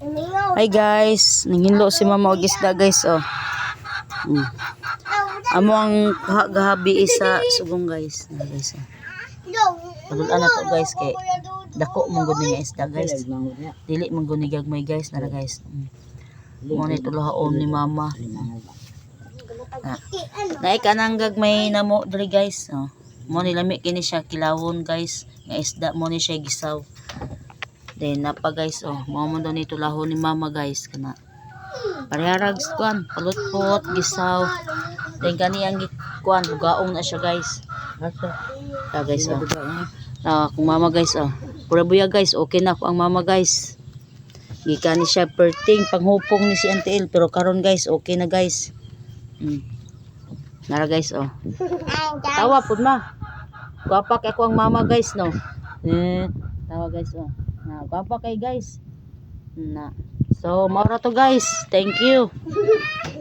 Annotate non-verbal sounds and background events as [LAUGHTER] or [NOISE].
Hi guys, nanginlo si mama og isda guys oh. Mm. Amo ang gaha- gahabi isa sugong guys. Na guys. Oh. Padulan na to guys kay dako mong gud nga isda guys. Dili mong gud ni gagmay guys nara guys. Mm. Mo ni tulahaon ni mama. Ah. Naay kanang gagmay namo diri guys. Oh. Mo ni lami kini siya kilawon guys. Nga isda mo ni siya gisaw. Then napa guys oh, mo man daw ni mama guys kana. Parehara kuan, palutpot, gisaw. Then kani ang gi- kuan, gaong na siya guys. Ah guys oh. Ah, kung mama guys oh. Pura buya guys, okay na ako ang mama guys. Gikan ni siya perting panghupong ni si Auntie El pero karon guys, okay na guys. Mm. Nara guys oh. Tawa pud ma. Gwapa kay ako ang mama guys no. Eh, tawa guys oh. Na gwapa kay guys. Na. So, mao ra to guys. Thank you. [LAUGHS]